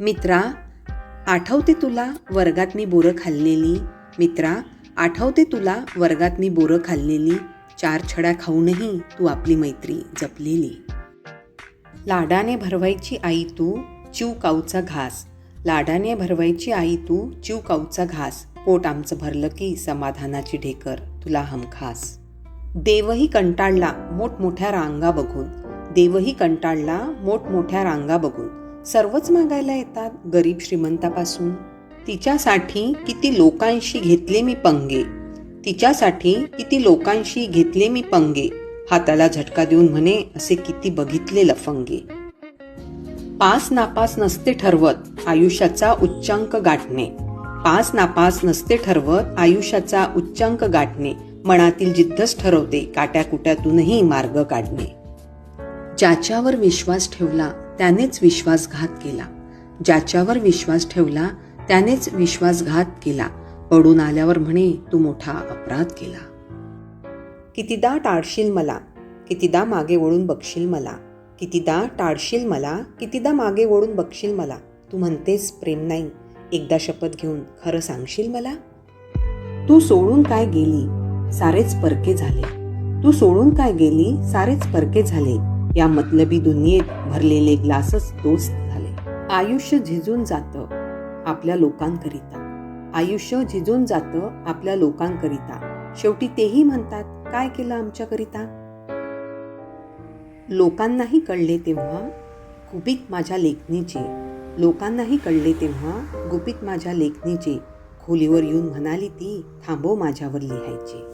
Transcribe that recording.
मित्रा आठवते तुला वर्गात मी बोरं खाल्लेली? मित्रा आठवते तुला वर्गात मी बोरं खाल्लेली? चार छड्या खाऊनही तू आपली मैत्री जपलेली. लाडाने भरवायची आई तू चिव काऊचा घास. लाडाने भरवायची आई तू चिव काऊचा घास. पोट आमचं भरलं की समाधानाची ढेकर तुला हमखास. देवही कंटाळला मोठमोठ्या रांगा बघून. देवही कंटाळला मोठमोठ्या रांगा बघून. सर्वच मागायला येतात गरीब श्रीमंतापासून. तिच्यासाठी किती लोकांशी घेतले मी पंगे. तिच्यासाठी किती लोकांशी घेतले मी पंगे. हाताला झटका देऊन म्हणे असे किती बघितले लफंगे. पास नापास नसते ठरवत आयुष्याचा उच्चांक गाठणे. पास नापास नसते ठरवत आयुष्याचा उच्चांक गाठणे. मनातील जिद्दच ठरवते काट्याकुट्यातूनही मार्ग काढणे. ज्याच्यावर विश्वास ठेवला त्यानेच विश्वासघात केला. ज्याच्यावर विश्वास ठेवला त्यानेच विश्वासघात केला. पडून आल्यावर म्हणे तू मोठा अपराध केला. कितीदा टाळशील मला? कितीदा मागे वळून बघशील मला? कितीदा टाळशील मला? कितीदा मागे वळून बघशील मला? तू म्हणतेस प्रेम नाही. एकदा शपथ घेऊन खरं सांगशील मला? तू सोडून काय गेली? सारेच परके झाले. तू सोडून काय गेली? सारेच परके झाले. या मतलबी दुनियेत भरलेले ग्लासच दोस्त झाले. आयुष्य झिजून जातं आपल्या लोकांकरिता. आयुष्य झिजून जातं आपल्या लोकांकरिता. शेवटी तेही म्हणतात काय केलं आमच्याकरिता? लोकांनाही कळले तेव्हा गुपित माझ्या लेखणीचे लोकांनाही कळले तेव्हा गुपित माझ्या लेखणीचे खोलीवर येऊन म्हणाली ती थांबव माझ्यावर लिहायचे.